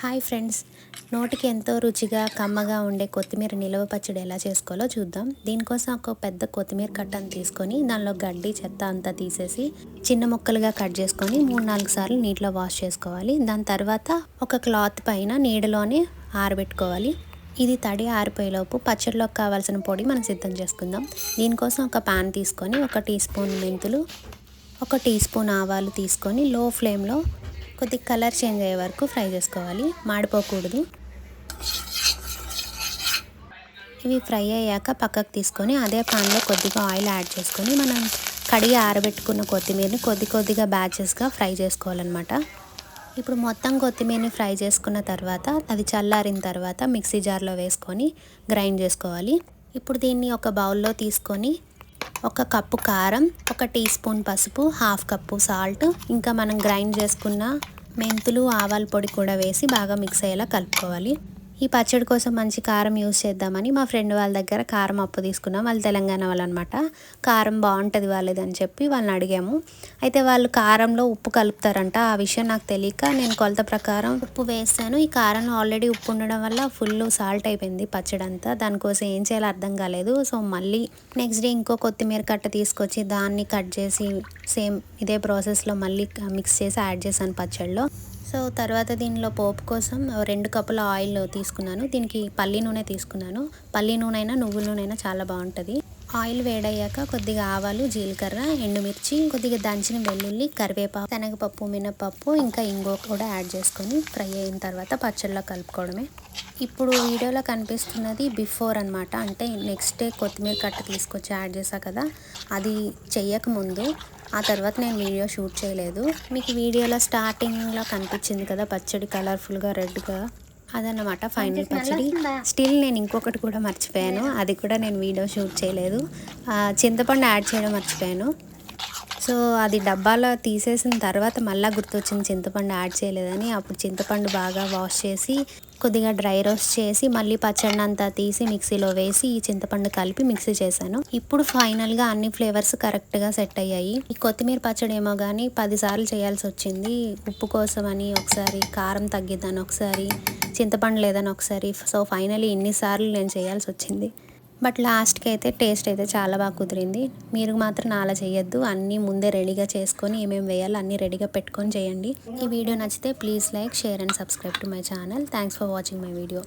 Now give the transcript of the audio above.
Hi friends. నోటికి ఎంతో రుచిగా కమ్మగా ఉండే కొత్తిమీర నిలవ పచ్చడి ఎలా చేసుకోవాలో చూద్దాం. దీనికోసం ఒక పెద్ద కొత్తిమీర కట్టను తీసుకొని దానిలో గడ్డి చెత్త అంతా తీసేసి చిన్న ముక్కలుగా కట్ చేసుకొని మూడు నాలుగు సార్లు నీటిలో వాష్ చేసుకోవాలి. దాని తర్వాత ఒక క్లాత్ పైన నీడలోనే ఆరబెట్టుకోవాలి. ఇది తడి ఆరిపోయేలోపు పచ్చడిలోకి కావాల్సిన పొడి మనం సిద్ధం చేసుకుందాం. దీనికోసం ఒక పాన్ తీసుకొని ఒక టీ స్పూన్ మెంతులు ఒక టీ స్పూన్ ఆవాలు తీసుకొని లో ఫ్లేమ్లో కొద్దిగా కలర్ చేంజ్ అయ్యే వరకు ఫ్రై చేసుకోవాలి. మాడిపోకూడదు. ఇవి ఫ్రై అయ్యాక పక్కకు తీసుకొని అదే పాన్లో కొద్దిగా ఆయిల్ యాడ్ చేసుకొని మనం కడిగి ఆరబెట్టుకున్న కొత్తిమీరని కొద్ది కొద్దిగా బ్యాచెస్గా ఫ్రై చేసుకోవాలన్నమాట. ఇప్పుడు మొత్తం కొత్తిమీరని ఫ్రై చేసుకున్న తర్వాత అది చల్లారిన తర్వాత మిక్సీ జార్లో వేసుకొని గ్రైండ్ చేసుకోవాలి. ఇప్పుడు దీన్ని ఒక బౌల్లో తీసుకొని ఒక కప్పు కారం ఒక టీ స్పూన్ పసుపు హాఫ్ కప్పు సాల్ట్. ఇంకా మనం గ్రైండ్ చేసుకున్న మెంతులు ఆవాల పొడి కూడా వేసి బాగా మిక్స్ అయ్యేలా కలుపుకోవాలి. ఈ పచ్చడి కోసం మంచి కారం యూస్ చేద్దామని మా ఫ్రెండ్ వాళ్ళ దగ్గర కారం అప్పు తీసుకున్నాం. వాళ్ళు తెలంగాణ వాళ్ళు అనమాట కారం బాగుంటుంది వాళ్ళదని చెప్పి వాళ్ళని అడిగాము. అయితే వాళ్ళు కారంలో ఉప్పు కలుపుతారంట. ఆ విషయం నాకు తెలియక నేను కొలత ప్రకారం ఉప్పు వేస్తాను ఈ కారంలో ఆల్రెడీ ఉప్పు ఉండడం వల్ల ఫుల్ సాల్ట్ అయిపోయింది పచ్చడి అంతా దానికోసం ఏం చేయాలో అర్థం కాలేదు. సో మళ్ళీ నెక్స్ట్ డే ఇంకో కొత్తిమీర కట్ట తీసుకొచ్చి దాన్ని కట్ చేసి సేమ్ ఇదే ప్రాసెస్లో మళ్ళీ మిక్స్ చేసి యాడ్ చేశాను పచ్చడిలో సో తర్వాత దీనిలో పోపు కోసం రెండు కప్పుల ఆయిల్ తీసుకున్నాను. దీనికి పల్లి నూనె తీసుకున్నాను. పల్లి నూనె అయినా నువ్వుల నూనె అయినా చాలా బాగుంటుంది. ఆయిల్ వేడయ్యాక కొద్దిగా ఆవాలు జీలకర్ర ఎండుమిర్చి కొద్దిగా దంచిన వెల్లుల్లి కరివేపాకు శనగపప్పు మినపప్పు ఇంకా ఇంగో కూడా యాడ్ చేసుకొని ఫ్రై అయిన తర్వాత పచ్చళ్ళలో కలుపుకోవడమే. ఇప్పుడు వీడియోలో కనిపిస్తున్నది బిఫోర్ అనమాట అంటే నెక్స్ట్ డే కొత్తిమీర కట్ట తీసుకొచ్చి యాడ్ చేసా కదా. అది చెయ్యక ముందు ఆ తర్వాత నేను వీడియో షూట్ చేయలేదు. మీకు వీడియోలో స్టార్టింగ్లో కనిపించింది కదా పచ్చడి కలర్ఫుల్గా రెడ్గా అదన్నమాట ఫైనల్ పచ్చడి. స్టిల్ నేను ఇంకొకటి కూడా మర్చిపోయాను. అది కూడా నేను వీడియో షూట్ చేయలేదు. చింతపండు యాడ్ చేయడం మర్చిపోయాను. సో అది డబ్బాలో తీసేసిన తర్వాత మళ్ళీ గుర్తొచ్చింది చింతపండు యాడ్ చేయలేదని అప్పుడు చింతపండు బాగా వాష్ చేసి కొద్దిగా డ్రై రోస్ట్ చేసి మళ్ళీ పచ్చడి అంతా తీసి మిక్సీలో వేసి ఈ చింతపండు కలిపి మిక్సీ చేశాను. ఇప్పుడు ఫైనల్గా అన్ని ఫ్లేవర్స్ కరెక్ట్గా సెట్ అయ్యాయి. ఈ కొత్తిమీర పచ్చడి ఏమో కానీ పదిసార్లు చేయాల్సి వచ్చింది. ఉప్పు కోసం అని ఒకసారి కారం తగ్గిద్దాను ఒకసారి చింతపండు లేదని ఒకసారి. సో ఫైనలీ ఇన్నిసార్లు నేను చేయాల్సి వచ్చింది. బట్ లాస్ట్కి అయితే టేస్ట్ అయితే చాలా బాగా కుదిరింది. మీరు మాత్రం అలా చేయొద్దు అన్నీ ముందే రెడీగా చేసుకొని ఏమేమి వేయాలో అన్నీ రెడీగా పెట్టుకొని చేయండి. ఈ వీడియో నచ్చితే please like share and subscribe to my channel. Thanks for watching my video.